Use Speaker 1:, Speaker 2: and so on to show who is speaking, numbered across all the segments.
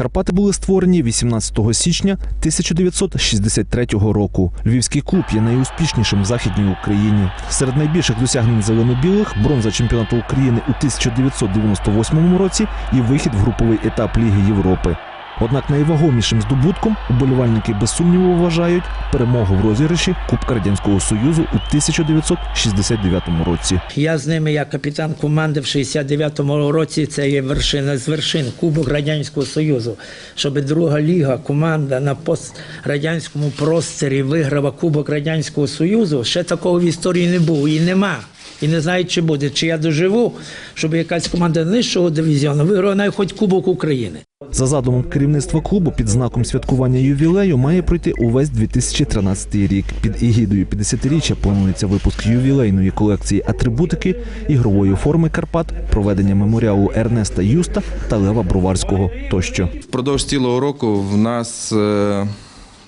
Speaker 1: Карпати були створені 18 січня 1963 року. Львівський клуб є найуспішнішим в західній Україні. Серед найбільших досягнень зелено-білих бронза чемпіонату України у 1998 році і вихід в груповий етап Ліги Європи. Однак найвагомішим здобутком уболівальники без сумніву вважають перемогу в розіграші Кубка Радянського Союзу у 1969 році.
Speaker 2: Я з ними як капітан команди в 69-му році. Це є вершина з вершин Кубок Радянського Союзу. Щоб друга ліга, команда на пострадянському просторі виграла Кубок Радянського Союзу. Ще такого в історії не було і нема. І не знаю, чи буде, чи я доживу, щоб якась команда нижчого дивізіону виграла навіть хоч Кубок України.
Speaker 1: За задумом керівництва клубу під знаком святкування ювілею має пройти увесь 2013 рік. Під егідою 50-річчя планується випуск ювілейної колекції атрибутики, ігрової форми Карпат, проведення меморіалу Ернеста Юста та Лева Броварського тощо.
Speaker 3: Впродовж цілого року в нас е,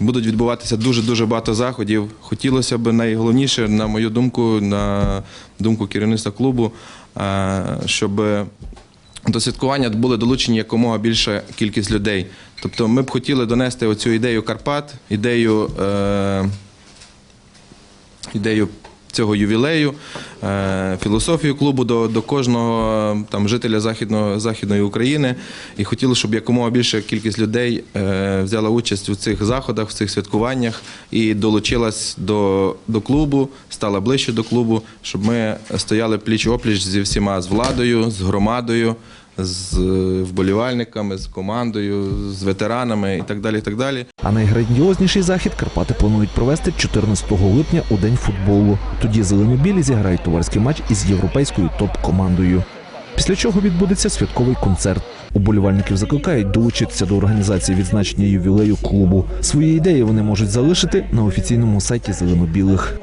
Speaker 3: будуть відбуватися дуже дуже багато заходів. Хотілося б найголовніше, на мою думку, на думку керівництва клубу, е, щоб до святкування були долучені якомога більша кількість людей. Тобто ми б хотіли донести оцю ідею Карпат, ідею. Е, ідею цього ювілею, е, філософію клубу до, до кожного е, там жителя західного західної України. І хотіли, щоб якомога більша кількість людей е, взяла участь у цих заходах, в цих святкуваннях і долучилась до, до клубу, стала ближче до клубу, щоб ми стояли пліч опліч зі всіма з владою, з громадою. З е, вболівальниками, з командою, з ветеранами і так далі. І так далі.
Speaker 1: А найграндіозніший захід Карпати планують провести 14 липня у день футболу. Тоді зелено-білі зіграють товариський матч із європейською топ-командою. Після чого відбудеться святковий концерт. Уболівальників закликають долучитися до організації відзначення ювілею клубу. Свої ідеї вони можуть залишити на офіційному сайті зелено-білих.